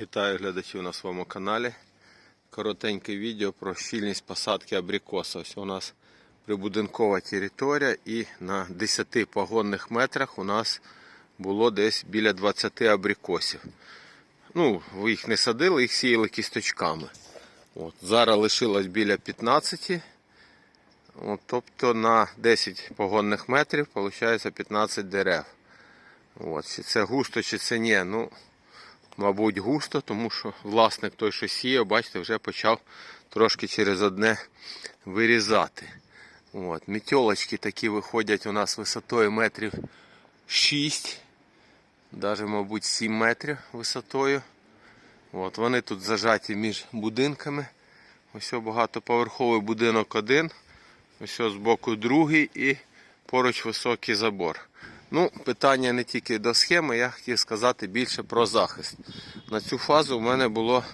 Вітаю глядачів на своєму каналі. Коротеньке відео про щільність посадки абрикоса. Ось у нас прибудинкова територія і на 10 погонних метрах у нас було десь біля 20 абрикосів. Ну, ви їх не садили, їх сіяли кісточками. От, зараз лишилось біля 15. От, тобто на 10 погонних метрів виходить 15 дерев. От, чи це густо, чи це ні. Ну, мабуть, густо, тому що власник той, що сіяв, бачите, вже почав трошки через одне вирізати. От. Мітьолочки такі виходять у нас висотою метрів 6, навіть, мабуть, 7 метрів висотою. От. Вони тут зажаті між будинками. Ось багатоповерховий будинок один, ось з боку другий і поруч високий забор. Ну, питання не тільки до схеми, я хотів сказати більше про захист. На цю фазу у мене було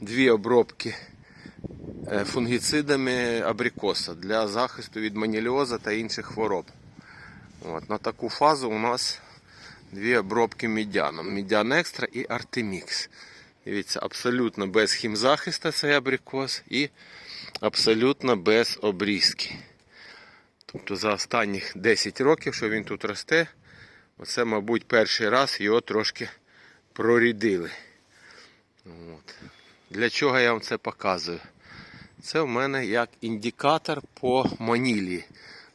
дві обробки е, фунгіцидами абрикоса для захисту від маніліоза та інших хвороб. От, на таку фазу у нас дві обробки мідяном. Мідян екстра і Артемікс. Дивіться, абсолютно без хімзахисту цей абрикос і абсолютно без обрізки. Тобто за останніх 10 років, що він тут росте, оце, мабуть, перший раз його трошки прорідили. От. Для чого я вам це показую? Це в мене як індикатор по манілії.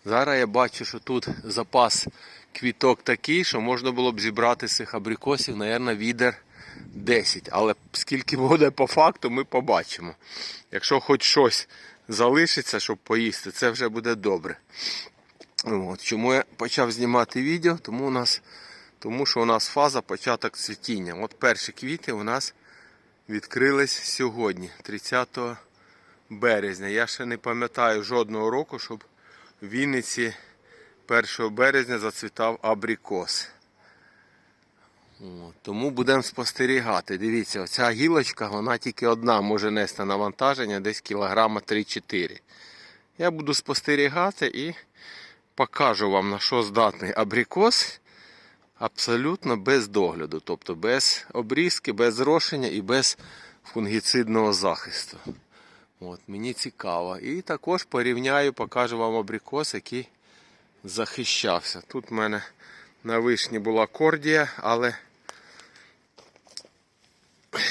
Зараз я бачу, що тут запас квіток такий, що можна було б зібрати з цих абрикосів, мабуть, відер 10. Але скільки буде по факту, ми побачимо. Якщо хоч щось залишиться, щоб поїсти, це вже буде добре. От. Чому я почав знімати відео? Тому, у нас, тому що у нас фаза початок цвітіння. От перші квіти у нас відкрились сьогодні, 30 березня. Я ще не пам'ятаю жодного року, щоб в Вінниці 1 березня зацвітав абрикос. Тому будемо спостерігати. Дивіться, оця гілочка, вона тільки одна може нести навантаження десь кілограма 3-4. Я буду спостерігати і покажу вам на що здатний абрикос абсолютно без догляду. Тобто без обрізки, без зрошення і без фунгіцидного захисту. От, Мені цікаво. І також порівняю, покажу вам абрикос, який захищався. Тут в мене на вишні була кордія, але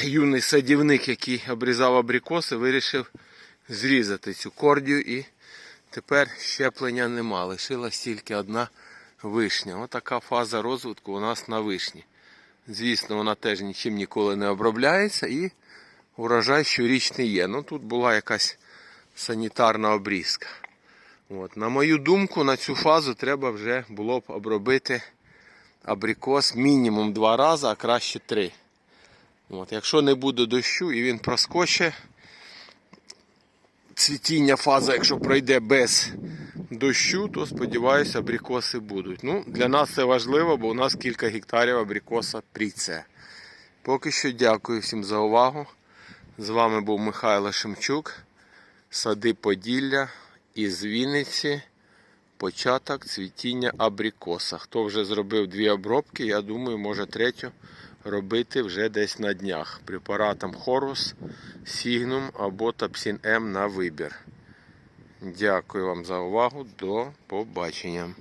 юний садівник, який обрізав абрикоси, вирішив зрізати цю кордію і тепер щеплення нема. Лишилась тільки одна вишня. Отака фаза розвитку у нас на вишні. Звісно, вона теж нічим ніколи не обробляється і урожай щорічний є. Ну тут була якась санітарна обрізка. От. На мою думку, на цю фазу треба вже було б обробити абрикос мінімум два рази, а краще три. От. Якщо не буде дощу і він проскоче, цвітіння фаза, якщо пройде без дощу, то сподіваюся, абрикоси будуть. Ну, Для нас це важливо, бо у нас кілька гектарів абрикоса пріце. Поки що дякую всім за увагу. З вами був Михайло Шемчук, Сади Поділля із Вінниці. Початок цвітіння абрикоса. Хто вже зробив дві обробки, я думаю, може третю робити вже десь на днях. Препаратом Хорус, Сігнум або Тапсін М на вибір. Дякую вам за увагу. До побачення.